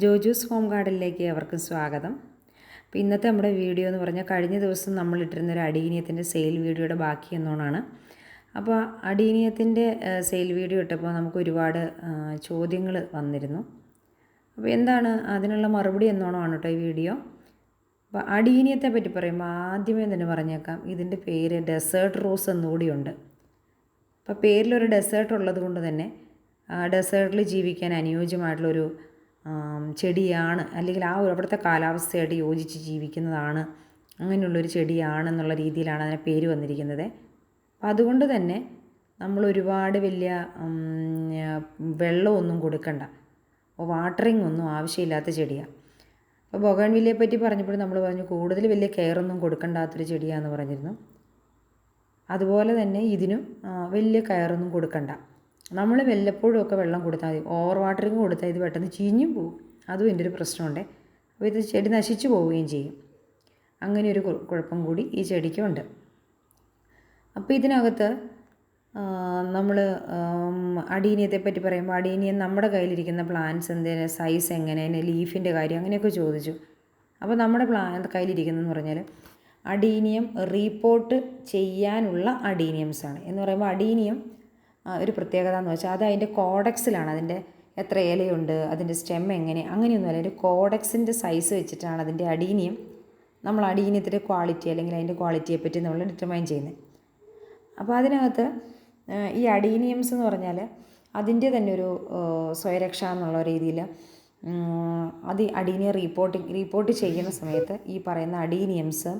ജോജൂസ് home ഗാർഡനിലേക്ക് അവർക്കും സ്വാഗതം. അപ്പോൾ ഇന്നത്തെ നമ്മുടെ വീഡിയോ എന്ന് പറഞ്ഞാൽ കഴിഞ്ഞ ദിവസം നമ്മൾ ഇട്ടിരുന്ന ഒരു അടീനിയത്തിന്റെ സെയിൽ വീഡിയോയുടെ ബാക്കി എന്നോണാണ്. അപ്പോൾ അടീനിയത്തിന്റെ സെയിൽ വീഡിയോ ഇട്ടപ്പോൾ നമുക്ക് ഒരുപാട് ചോദ്യങ്ങൾ വന്നിരുന്നു. അപ്പോൾ എന്താണ് അതിനുള്ള മറുപടി എന്നോണമാണ് കേട്ടോ ഈ വീഡിയോ. അപ്പോൾ അടീനിയത്തെ പറ്റി പറയുമ്പോൾ ആദ്യമേ തന്നെ പറഞ്ഞേക്കാം ഇതിന്റെ പേര് ഡെസേർട്ട് റോസ് എന്നുകൂടിയുണ്ട് അപ്പോൾ പേരിലൊരു ഡെസേർട്ട് ഉള്ളത് കൊണ്ട് തന്നെ ഡെസേർട്ടിൽ ജീവിക്കാൻ അനുയോജ്യമായിട്ടുള്ളൊരു ചെടിയാണ്. അല്ലെങ്കിൽ ആ ഒരു അവിടുത്തെ കാലാവസ്ഥയായിട്ട് യോജിച്ച് ജീവിക്കുന്നതാണ്. അങ്ങനെയുള്ളൊരു ചെടിയാണെന്നുള്ള രീതിയിലാണ് അതിന് പേര് വന്നിരിക്കുന്നത്. അപ്പം അതുകൊണ്ട് തന്നെ നമ്മൾ ഒരുപാട് വലിയ വെള്ളമൊന്നും കൊടുക്കണ്ട. വാട്ടറിംഗ് ഒന്നും ആവശ്യമില്ലാത്ത ചെടിയാണ് അപ്പോൾ ബൊഗൺവില്ലയെ പറ്റി പറഞ്ഞപ്പോൾ നമ്മൾ പറഞ്ഞു കൂടുതൽ വലിയ കെയറൊന്നും കൊടുക്കണ്ടാത്തൊരു ചെടിയാണെന്ന് പറഞ്ഞിരുന്നു. അതുപോലെ തന്നെ ഇതിനും വലിയ കയറൊന്നും കൊടുക്കണ്ട. നമ്മൾ വല്ലപ്പോഴും ഒക്കെ വെള്ളം കൊടുത്താൽ മതി. ഓവർ വാട്ടറിങ് കൊടുത്താൽ ഇത് പെട്ടെന്ന് ചീഞ്ഞും പോകും അതും എന്റെ ഒരു പ്രശ്നമുണ്ട്. അപ്പോൾ ഇത് ചെടി നശിച്ചു പോവുകയും ചെയ്യും. അങ്ങനെ ഒരു കുഴപ്പം കൂടി ഈ ചെടിക്കുണ്ട്. അപ്പോൾ ഇതിനകത്ത് നമ്മൾ അടീനിയത്തെ പറ്റി പറയുമ്പോൾ അടീനിയം നമ്മുടെ കയ്യിലിരിക്കുന്ന പ്ലാന്റ്സ് എന്തിന് സൈസ് എങ്ങനെ ലീഫിന്റെ കാര്യം അങ്ങനെയൊക്കെ ചോദിച്ചു. അപ്പോൾ നമ്മുടെ പ്ലാൻ കയ്യിലിരിക്കുന്നതെന്ന് പറഞ്ഞാൽ അടീനിയം റീപ്പോർട്ട് ചെയ്യാനുള്ള അടീനിയംസാണ്. എന്ന് പറയുമ്പോൾ അടീനിയം ഒരു പ്രത്യേകത എന്ന് വെച്ചാൽ അത് അതിന്റെ കോഡക്സിലാണ്. അതിന്റെ എത്ര ഇലയുണ്ട് അതിന്റെ സ്റ്റെം എങ്ങനെ അങ്ങനെയൊന്നുമല്ല അതിന്റെ കോഡക്സിന്റെ സൈസ് വെച്ചിട്ടാണ് അതിന്റെ അടീനിയം നമ്മൾ അടീനിയത്തിന്റെ ക്വാളിറ്റി അല്ലെങ്കിൽ അതിന്റെ ക്വാളിറ്റിയെ പറ്റി നമ്മൾ ഡിറ്റർമൈൻ ചെയ്യുന്നത്. അപ്പോൾ അതിനകത്ത് ഈ അഡീനിയംസ് എന്ന് പറഞ്ഞാൽ അതിന്റെ തന്നെ ഒരു സ്വയരക്ഷ എന്നുള്ള രീതിയിൽ അത് അടീനിയ റീപ്പോർട്ടിങ് റീപ്പോർട്ട് ചെയ്യുന്ന സമയത്ത് ഈ പറയുന്ന അടീനിയംസ്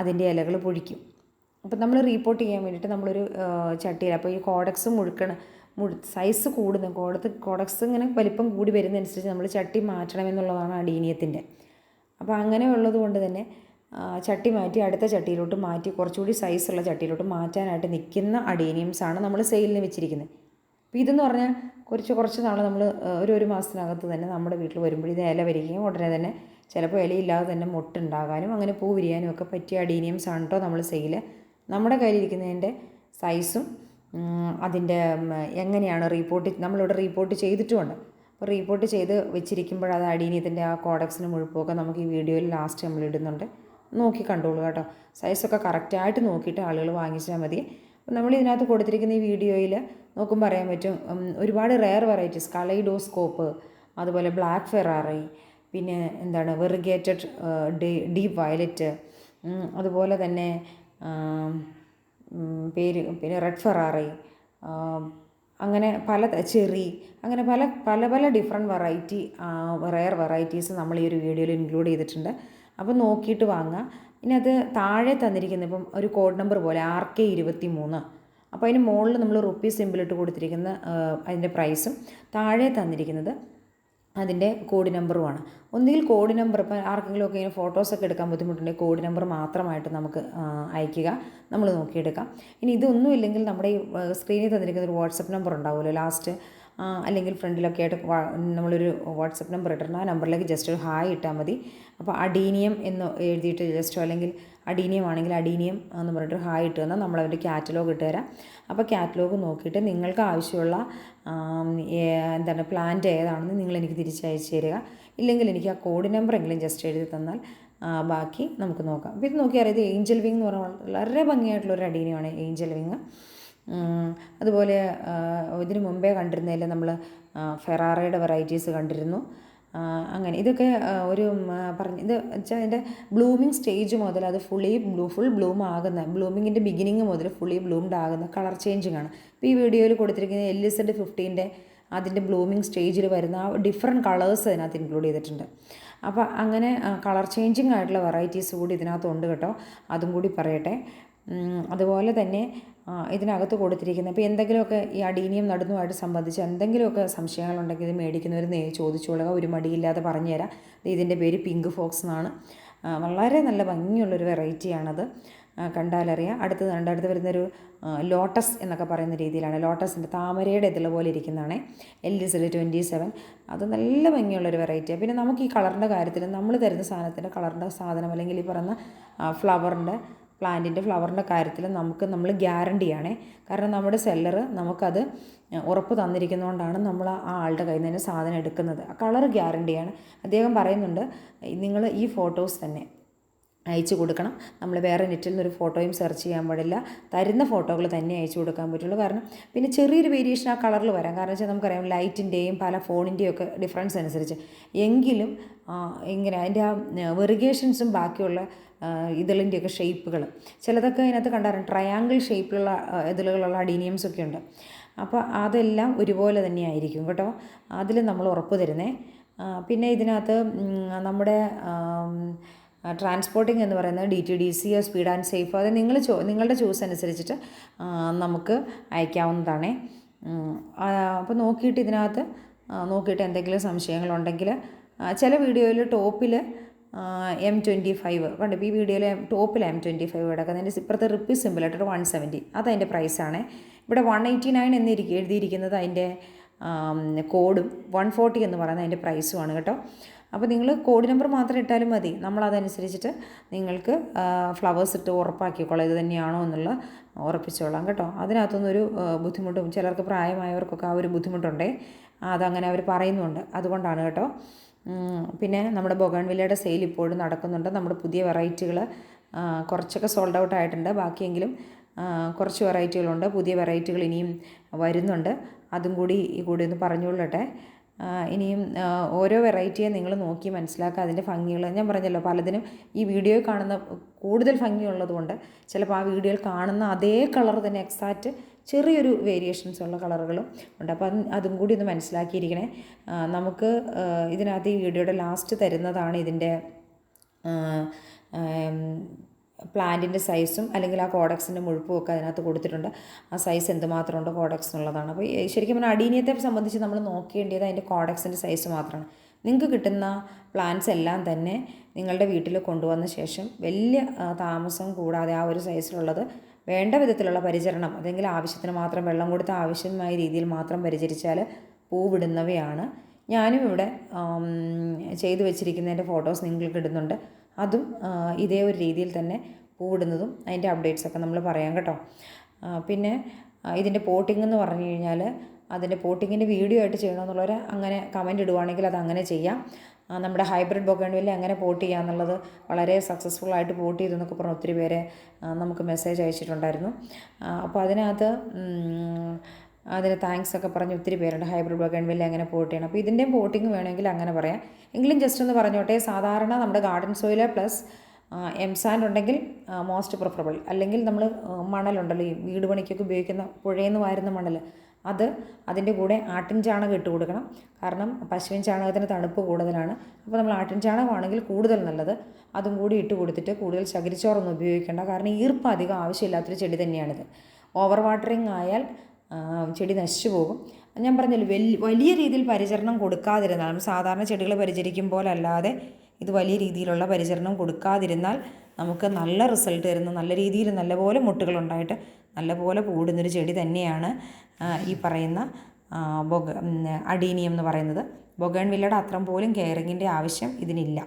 അതിന്റെ ഇലകൾ പൊഴിക്കും. അപ്പോൾ നമ്മൾ റീപ്പോർട്ട് ചെയ്യാൻ വേണ്ടിയിട്ട് നമ്മളൊരു ചട്ടിയിൽ അപ്പോൾ ഈ കോഡക്സ് മുഴുക്കണ മുഴു സൈസ് കൂടുന്ന കോടത്ത് കോഡക്സ് ഇങ്ങനെ വലിപ്പം കൂടി വരുന്നതനുസരിച്ച് നമ്മൾ ചട്ടി മാറ്റണം എന്നുള്ളതാണ് അടീനിയത്തിന്റെ അപ്പോൾ അങ്ങനെ ഉള്ളത് കൊണ്ട് തന്നെ ചട്ടി മാറ്റി അടുത്ത ചട്ടിയിലോട്ട് മാറ്റി കുറച്ചുകൂടി സൈസുള്ള ചട്ടിയിലോട്ട് മാറ്റാനായിട്ട് നിൽക്കുന്ന അടീനിയംസാണ് നമ്മൾ സെയിലിന് വെച്ചിരിക്കുന്നത് അപ്പോൾ ഇതെന്ന് പറഞ്ഞാൽ കുറച്ച് കുറച്ച് നാൾ നമ്മൾ ഒരു ഒരു മാസത്തിനകത്ത് തന്നെ നമ്മുടെ വീട്ടിൽ വരുമ്പോൾ ഇത് ഇല വരികയും ഉടനെ തന്നെ ചിലപ്പോൾ ഇലയില്ലാതെ തന്നെ മുട്ടുണ്ടാകാനും അങ്ങനെ പൂ വിരിയാനും ഒക്കെ പറ്റിയ അഡീനിയംസ് ആണ് കേട്ടോ നമ്മൾ സെയിൽ നമ്മുടെ കയ്യിലിരിക്കുന്നതിന്റെ സൈസും അതിന്റെ എങ്ങനെയാണ് റീപ്പോർട്ട് നമ്മളിവിടെ റീപ്പോർട്ട് ചെയ്തിട്ടുമുണ്ട്. അപ്പോൾ റീപ്പോർട്ട് ചെയ്ത് വെച്ചിരിക്കുമ്പോൾ അത് അടീനിയത്തിന്റെ ആ കോഡക്സിന് മുഴുപ്പൊക്കെ നമുക്ക് ഈ വീഡിയോയിൽ ലാസ്റ്റ് നമ്മൾ ഇടുന്നുണ്ട്. നോക്കി കണ്ടോളൂ കേട്ടോ. സൈസൊക്കെ കറക്റ്റായിട്ട് നോക്കിയിട്ട് ആളുകൾ വാങ്ങിച്ചാൽ മതി. അപ്പോൾ നമ്മൾ ഇതിനകത്ത് കൊടുത്തിരിക്കുന്ന ഈ വീഡിയോയിൽ നോക്കുമ്പോൾ പറയാൻ പറ്റും ഒരുപാട് റെയർ വെറൈറ്റീസ് കളൈഡോസ്കോപ്പ് അതുപോലെ ബ്ലാക്ക് ഫെറാറി പിന്നെ എന്താണ് വെറുഗേറ്റഡ് ഡീപ്പ് വയലറ്റ് അതുപോലെ തന്നെ പേര് പിന്നെ റെഡ് ഫെറാറി അങ്ങനെ പല ചെറി അങ്ങനെ പല പല പല ഡിഫറെന്റ് വെറൈറ്റി റെയർ വെറൈറ്റീസ് നമ്മൾ ഈ ഒരു വീഡിയോയിൽ ഇൻക്ലൂഡ് ചെയ്തിട്ടുണ്ട്. അപ്പോൾ നോക്കിയിട്ട് വാങ്ങുക ഇനി അത് താഴെ തന്നിരിക്കുന്ന ഇപ്പം ഒരു കോഡ് നമ്പർ പോലെ ആർ കെ ഇരുപത്തി മൂന്ന് അപ്പോൾ അതിന് മുകളിൽ നമ്മൾ റുപ്പീസ് സിമ്പിളിട്ട് കൊടുത്തിരിക്കുന്ന അതിന്റെ പ്രൈസും താഴെ തന്നിരിക്കുന്നത് അതിന്റെ കോഡ് നമ്പറുമാണ് ഒന്നുകിൽ കോഡ് നമ്പർ ഇപ്പോൾ ആർക്കെങ്കിലും ഒക്കെ ഇങ്ങനെ ഫോട്ടോസൊക്കെ എടുക്കാൻ ബുദ്ധിമുട്ടുണ്ടെങ്കിൽ കോഡ് നമ്പർ മാത്രമായിട്ട് നമുക്ക് അയക്കുക നമ്മൾ നോക്കിയെടുക്കാം. ഇനി ഇതൊന്നും ഇല്ലെങ്കിൽ നമ്മുടെ ഈ സ്ക്രീനിൽ തന്നിരിക്കുന്ന ഒരു വാട്സപ്പ് നമ്പർ ഉണ്ടാവുമല്ലോ. ലാസ്റ്റ് അല്ലെങ്കിൽ ഫ്രണ്ടിലൊക്കെ ആയിട്ട് നമ്മളൊരു വാട്സപ്പ് നമ്പർ ഇട്ടിട്ടുണ്ട് ആ നമ്പറിലേക്ക് ജസ്റ്റ് ഒരു ഹായ് ഇട്ടാൽ മതി. അപ്പോൾ അഡീനിയം എന്ന് എഴുതിയിട്ട് ജസ്റ്റ് അല്ലെങ്കിൽ അഡീനിയം ആണെങ്കിൽ അഡീനിയം എന്ന് പറഞ്ഞിട്ട് ഹായ് ഇട്ട് തന്നാൽ നമ്മൾ അവരുടെ കാറ്റലോഗ് ഇട്ട് തരാം. അപ്പോൾ കാറ്റലോഗ് നോക്കിയിട്ട് നിങ്ങൾക്ക് ആവശ്യമുള്ള എന്താണ് പ്ലാന്റ് ഏതാണെന്ന് നിങ്ങൾ എനിക്ക് തിരിച്ചയച്ച് തരിക. ഇല്ലെങ്കിൽ എനിക്ക് ആ കോഡ് നമ്പർ എങ്കിലും ജസ്റ്റ് എഴുതി തന്നാൽ ബാക്കി നമുക്ക് നോക്കാം. അപ്പോൾ ഇത് നോക്കിയാൽ ഇത് ഏഞ്ചൽ വിങ് എന്ന് പറഞ്ഞാൽ വളരെ ഭംഗിയായിട്ടുള്ളൊരു അഡീനിയമാണ് ഏഞ്ചൽ വിങ് അതുപോലെ ഇതിനു മുമ്പേ കണ്ടിരുന്നതിൽ നമ്മൾ ഫെറാറയുടെ വെറൈറ്റീസ് കണ്ടിരുന്നു. അങ്ങനെ ഇതൊക്കെ ഒരു പറഞ്ഞ് ഇത് വെച്ചാൽ അതിന്റെ ബ്ലൂമിങ് സ്റ്റേജ് മുതൽ അത് ഫുള്ളി ബ്ലൂ ഫുൾ ബ്ലൂം ആകുന്ന ബ്ലൂമിങ്ങിന്റെ ബിഗിനിങ് മുതൽ ഫുള്ളി ബ്ലൂംഡ് ആകുന്ന കളർ ചേഞ്ചിങ് ആണ് ഇപ്പോൾ ഈ വീഡിയോയിൽ കൊടുത്തിരിക്കുന്ന എൽ ഇസഡ് ഫിഫ്റ്റീന്റെ അതിന്റെ ബ്ലൂമിങ് സ്റ്റേജിൽ വരുന്ന ആ ഡിഫറെന്റ് കളേഴ്സ് അതിനകത്ത് ഇൻക്ലൂഡ് ചെയ്തിട്ടുണ്ട്. അപ്പോൾ അങ്ങനെ കളർ ചേഞ്ചിങ് ആയിട്ടുള്ള വെറൈറ്റീസ് കൂടി ഇതിനകത്തുണ്ട് കേട്ടോ. അതും കൂടി പറയട്ടെ. അതുപോലെ തന്നെ ഇതിനകത്ത് കൊടുത്തിരിക്കുന്ന ഇപ്പോൾ എന്തെങ്കിലുമൊക്കെ ഈ അടീനിയം നടുന്നുമായിട്ട് സംബന്ധിച്ച് എന്തെങ്കിലുമൊക്കെ സംശയങ്ങളുണ്ടെങ്കിൽ ഇത് മേടിക്കുന്നവർ നേ ചോദിച്ചോളുക ഒരു മടിയില്ലാതെ പറഞ്ഞുതരാം. ഇതിന്റെ പേര് പിങ്ക് ഫോക്സ് എന്നാണ്. വളരെ നല്ല ഭംഗിയുള്ളൊരു വെറൈറ്റിയാണത്. കണ്ടാലറിയാം. അടുത്ത് അടുത്ത് വരുന്നൊരു ലോട്ടസ് എന്നൊക്കെ പറയുന്ന രീതിയിലാണ്. ലോട്ടസിന്റെ താമരയുടെ ഇതിൽ പോലെ ഇരിക്കുന്നതാണ്. എൽ ഇസൽ ട്വന്റി സെവൻ. അത് നല്ല ഭംഗിയുള്ളൊരു വെറൈറ്റിയാണ് പിന്നെ നമുക്ക് ഈ കളറിന്റെ കാര്യത്തിൽ നമ്മൾ തരുന്ന സാധനത്തിന്റെ കളറിന്റെ സാധനം അല്ലെങ്കിൽ ഈ പറയുന്ന ഫ്ലവറിന്റെ പ്ലാന്റിന്റെ ഫ്ലവറിന്റെ കാര്യത്തിൽ നമുക്ക് നമ്മൾ ഗ്യാരണ്ടിയാണേ കാരണം നമ്മുടെ സെല്ലർ നമുക്കത് ഉറപ്പ് തന്നിരിക്കുന്നതുകൊണ്ടാണ് നമ്മൾ ആ ആളുടെ കയ്യിൽ നിന്ന് സാധനം എടുക്കുന്നത്. കളർ ഗ്യാരണ്ടിയാണ്. അദ്ദേഹം പറയുന്നുണ്ട് നിങ്ങൾ ഈ ഫോട്ടോസ് തന്നെ അയച്ചു കൊടുക്കണം. നമ്മൾ വേറെ നെറ്റിൽ നിന്നൊരു ഫോട്ടോയും സെർച്ച് ചെയ്യാൻ പാടില്ല. തരുന്ന ഫോട്ടോകൾ തന്നെ അയച്ചു കൊടുക്കാൻ പറ്റുള്ളൂ. കാരണം പിന്നെ ചെറിയൊരു വേരിയേഷൻ ആ കളറിൽ വരാം. കാരണം വെച്ചാൽ നമുക്കറിയാം ലൈറ്റിന്റെയും പല ഫോണിന്റെയും ഒക്കെ ഡിഫറൻസ് അനുസരിച്ച്. എങ്കിലും ഇങ്ങനെ അതിന്റെ ആ വെറിഗേഷൻസും ബാക്കിയുള്ള ഇതളിന്റെയൊക്കെ ഷേപ്പുകൾ ചിലതൊക്കെ അതിനകത്ത് കണ്ടാറുണ്ട് ട്രയാങ്കിൾ ഷേപ്പിലുള്ള ഇതിലുള്ള അഡീനിയംസ് ഒക്കെ ഉണ്ട്. അപ്പോൾ അതെല്ലാം ഒരുപോലെ തന്നെ ആയിരിക്കും കേട്ടോ. അതിൽ നമ്മൾ ഉറപ്പ് തരുന്നേ. പിന്നെ ഇതിനകത്ത് നമ്മുടെ ട്രാൻസ്പോർട്ടിംഗ് എന്ന് പറയുന്നത് D T D C speed and safe അത് നിങ്ങൾ ചോ നിങ്ങളുടെ ചൂസ് അനുസരിച്ചിട്ട് നമുക്ക് അയക്കാവുന്നതാണ്. അപ്പോൾ നോക്കിയിട്ട് ഇതിനകത്ത് നോക്കിയിട്ട് എന്തെങ്കിലും സംശയങ്ങളുണ്ടെങ്കിൽ ചില വീഡിയോയിൽ ടോപ്പിൽ എം ട്വന്റി ഫൈവ് കണ്ട്? ഇപ്പോൾ ഈ വീഡിയോയിൽ ടോപ്പിൽ എം ട്വന്റി ഫൈവ് കിടക്കുന്നതിന്റെ ഇപ്പുറത്തെ റിപ്പീസ് സിമ്പിളായിട്ട് വൺ സെവന്റി അതതിന്റെ പ്രൈസാണ് ഇവിടെ വൺ എയ്റ്റി നയൻ എന്നിരിക്കും എഴുതിയിരിക്കുന്നത് അതിന്റെ കോഡും വൺ ഫോർട്ടി എന്ന് പറയുന്നത് അതിന്റെ പ്രൈസുമാണ് കേട്ടോ. അപ്പോൾ നിങ്ങൾ കോഡ് നമ്പർ മാത്രം ഇട്ടാലും മതി. നമ്മൾ അതനുസരിച്ചിട്ട് നിങ്ങൾക്ക് ഫ്ലവേഴ്സ് ഇട്ട് ഉറപ്പാക്കിക്കോളാം ഇത് തന്നെയാണോ എന്നുള്ള ഉറപ്പിച്ചോളാം കേട്ടോ. അതിനകത്തൊന്നൊരു ബുദ്ധിമുട്ടും ചിലർക്ക് പ്രായമായവർക്കൊക്കെ ആ ഒരു ബുദ്ധിമുട്ടുണ്ടേ. അതങ്ങനെ അവർ പറയുന്നുണ്ട്. അതുകൊണ്ടാണ് കേട്ടോ. പിന്നെ നമ്മുടെ ബൊഗൺവില്ലയുടെ സെയിൽ ഇപ്പോഴും നടക്കുന്നുണ്ട്. നമ്മുടെ പുതിയ വെറൈറ്റികൾ കുറച്ചൊക്കെ സോൾഡ് ഔട്ട് ആയിട്ടുണ്ട്. ബാക്കിയെങ്കിലും കുറച്ച് വെറൈറ്റികളുണ്ട്. പുതിയ വെറൈറ്റികൾ ഇനിയും വരുന്നുണ്ട്. അതും കൂടി ഈ കൂടി ഒന്ന് പറഞ്ഞുകൊള്ളട്ടെ. ഇനിയും ഓരോ വെറൈറ്റിയെ നിങ്ങൾ നോക്കി മനസ്സിലാക്കുക. അതിന്റെ ഭംഗികൾ ഞാൻ പറഞ്ഞല്ലോ പലതിനും ഈ വീഡിയോ കാണുന്ന കൂടുതൽ ഭംഗിയുള്ളത് കൊണ്ട് ചിലപ്പോൾ ആ വീഡിയോയിൽ കാണുന്ന അതേ കളർ തന്നെ എക്സാക്റ്റ് ചെറിയൊരു വേരിയേഷൻസ് ഉള്ള കളറുകളും ഉണ്ട്. അപ്പോൾ അത് കൂടി ഒന്ന് മനസ്സിലാക്കിയിരിക്കണേ. നമുക്ക് ഇതിനകത്ത് ഈ വീഡിയോയുടെ ലാസ്റ്റ് തരുന്നതാണ് ഇതിന്റെ പ്ലാന്റിന്റെ സൈസും അല്ലെങ്കിൽ ആ കോഡക്സിന്റെ മുഴുപ്പും ഒക്കെ അതിനകത്ത് കൊടുത്തിട്ടുണ്ട്. ആ സൈസ് എന്തുമാത്രം ഉണ്ട് കോഡക്സ് എന്നുള്ളതാണ് അപ്പോൾ ശരിക്കും പറഞ്ഞാൽ അടീനിയത്തെ സംബന്ധിച്ച് നമ്മൾ നോക്കേണ്ടത് അതിന്റെ കോഡക്സിന്റെ സൈസ് മാത്രമാണ്. നിങ്ങൾക്ക് കിട്ടുന്ന പ്ലാന്റ്സ് എല്ലാം തന്നെ നിങ്ങളുടെ വീട്ടിൽ കൊണ്ടുവന്ന ശേഷം വലിയ താമസം കൂടാതെ ആ ഒരു സൈസിലുള്ളത് വേണ്ട വിധത്തിലുള്ള പരിചരണം അതെങ്കിൽ ആവശ്യത്തിന് മാത്രം വെള്ളം കൊടുത്ത് ആവശ്യമായ രീതിയിൽ മാത്രം പരിചരിച്ചാൽ പൂവിടുന്നവയാണ്. ഞാനും ഇവിടെ ചെയ്തു വെച്ചിരിക്കുന്നതിന്റെ ഫോട്ടോസ് നിങ്ങൾക്ക് ഇടുന്നുണ്ട്. അതും ഇതേ ഒരു രീതിയിൽ തന്നെ പൂവിടുന്നതും അതിന്റെ അപ്ഡേറ്റ്സൊക്കെ നമ്മൾ പറയാം കേട്ടോ. പിന്നെ ഇതിന്റെ പോട്ടിംഗ് എന്ന് പറഞ്ഞു കഴിഞ്ഞാൽ അതിന്റെ പോട്ടിങ്ങിന്റെ വീഡിയോ ആയിട്ട് ചെയ്യണമെന്നുള്ളവർ അങ്ങനെ കമന്റ് ഇടുവാണെങ്കിൽ അത് അങ്ങനെ ചെയ്യാം. നമ്മുടെ ഹൈബ്രിഡ് ബൊഗൺവില്ല അങ്ങനെ പോട്ട് ചെയ്യുക എന്നുള്ളത് വളരെ സക്സസ്ഫുൾ ആയിട്ട് പോട്ട് ചെയ്തു എന്നൊക്കെ പറഞ്ഞ് ഒത്തിരി പേരെ നമുക്ക് മെസ്സേജ് അയച്ചിട്ടുണ്ടായിരുന്നു. അപ്പോൾ അതിനകത്ത് അതിന് താങ്ക്സ് ഒക്കെ പറഞ്ഞ് ഒത്തിരി പേരുണ്ട്. ഹൈബ്രിഡ് ബഗൺവില്ല അങ്ങനെ പോട്ട് ചെയ്യണം. അപ്പോൾ ഇതിന്റെയും പോട്ടിങ് വേണമെങ്കിൽ അങ്ങനെ പറയാം. എങ്കിലും ജസ്റ്റ് ഒന്ന് പറഞ്ഞോട്ടെ സാധാരണ നമ്മുടെ garden soil plus M sand ഉണ്ടെങ്കിൽ മോസ്റ്റ് പ്രിഫറബിൾ അല്ലെങ്കിൽ നമ്മൾ മണലുണ്ടല്ലോ ഈ വീട് പണിക്കൊക്കെ ഉപയോഗിക്കുന്ന പുഴയെന്ന് വാരുന്ന മണൽ അത് അതിന്റെ കൂടെ ആട്ടിൻ ചാണകം ഇട്ട് കൊടുക്കണം. കാരണം പശുവിൻ ചാണകത്തിന് തണുപ്പ് കൂടുതലാണ്. അപ്പോൾ നമ്മൾ ആട്ടിൻ ചാണകമാണെങ്കിൽ കൂടുതൽ നല്ലത്. അതും കൂടി ഇട്ട് കൊടുത്തിട്ട് കൂടുതൽ ചകിരിച്ചോറൊന്നും ഉപയോഗിക്കേണ്ട. കാരണം ഈർപ്പം അധികം ആവശ്യമില്ലാത്തൊരു ചെടി തന്നെയാണിത്. ഓവർ വാട്ടറിങ് ആയാൽ ചെടി നശിച്ചു പോകും. ഞാൻ പറഞ്ഞല്ലോ വലിയ വലിയ രീതിയിൽ പരിചരണം കൊടുക്കാതിരുന്നാൽ നമ്മൾ സാധാരണ ചെടികൾ പരിചരിക്കും പോലല്ലാതെ ഇത് വലിയ രീതിയിലുള്ള പരിചരണം കൊടുക്കാതിരുന്നാൽ നമുക്ക് നല്ല റിസൾട്ട് തരുന്ന നല്ല രീതിയിൽ നല്ലപോലെ മുട്ടുകളുണ്ടായിട്ട് നല്ലപോലെ കൂടുന്നൊരു ചെടി തന്നെയാണ് ഈ പറയുന്ന ബൊഗ അഡീനിയം എന്ന് പറയുന്നത്. ബൊഗൺ വില്ലയുടെ അത്രം പോലും കെയറിങ്ങിന്റെ ആവശ്യം ഇതിനില്ല.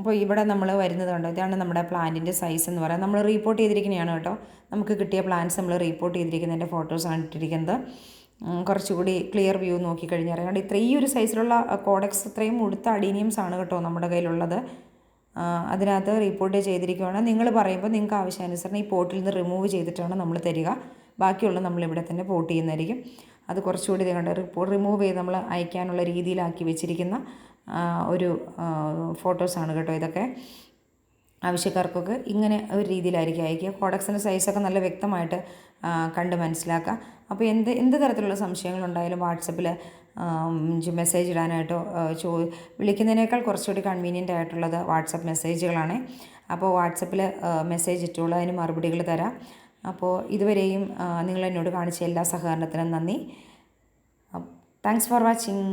അപ്പോൾ ഇവിടെ നമ്മൾ വരുന്നത് കണ്ടോ? ഇതാണ് നമ്മുടെ പ്ലാന്റിന്റെ സൈസ് എന്ന് പറയുന്നത് നമ്മൾ റീപ്പോർട്ട് ചെയ്തിരിക്കുന്നതാണ് കേട്ടോ. നമുക്ക് കിട്ടിയ പ്ലാന്റ്സ് നമ്മൾ റീപ്പോർട്ട് ചെയ്തിരിക്കുന്നതിന്റെ ഫോട്ടോസാണ് ഇട്ടിരിക്കുന്നത്. കുറച്ചുകൂടി ക്ലിയർ വ്യൂ നോക്കിക്കഴിഞ്ഞാൽ അറിയാം. ഇത്ര ഈ ഒരു സൈസിലുള്ള കോഡക്സ് ഇത്രയും ഉടുത്ത അഡീനിയംസ് ആണ് കേട്ടോ നമ്മുടെ കയ്യിലുള്ളത്. അതിനകത്ത് റിപ്പോർട്ട് ചെയ്തിരിക്കുകയാണ് നിങ്ങൾ പറയുമ്പോൾ നിങ്ങൾക്ക് ആവശ്യാനുസരണം ഈ പോട്ടിൽ നിന്ന് റിമൂവ് ചെയ്തിട്ടാണ് നമ്മൾ തരിക. ബാക്കിയുള്ള നമ്മളിവിടെ തന്നെ പോട്ട് ചെയ്യുന്നതായിരിക്കും. അത് കുറച്ചുകൂടി കണ്ട് റിപ്പോർട്ട് റിമൂവ് ചെയ്ത് നമ്മൾ അയക്കാനുള്ള രീതിയിലാക്കി വെച്ചിരിക്കുന്ന ഒരു ഫോട്ടോസാണ് കേട്ടോ ഇതൊക്കെ. ആവശ്യക്കാർക്കൊക്കെ ഇങ്ങനെ ഒരു രീതിയിലായിരിക്കും അയക്കുക. കോഡക്സിന്റെ സൈസൊക്കെ നല്ല വ്യക്തമായിട്ട് കണ്ട് മനസ്സിലാക്കുക. അപ്പോൾ എന്ത് എന്ത് തരത്തിലുള്ള സംശയങ്ങളുണ്ടായാലും വാട്സപ്പിൽ മെസ്സേജ് ഇടാനായിട്ടോ ചോ വിളിക്കുന്നതിനേക്കാൾ കുറച്ചുകൂടി കൺവീനിയന്റ് ആയിട്ടുള്ളത് വാട്സപ്പ് മെസ്സേജുകളാണ്. അപ്പോൾ വാട്സപ്പിൽ മെസ്സേജ് ഇട്ടുള്ളൂ അതിന് മറുപടികൾ തരാം. അപ്പോൾ ഇതുവരെയും നിങ്ങൾ എന്നോട് കാണിച്ച എല്ലാ സഹകരണത്തിനും നന്ദി. Thanks for watching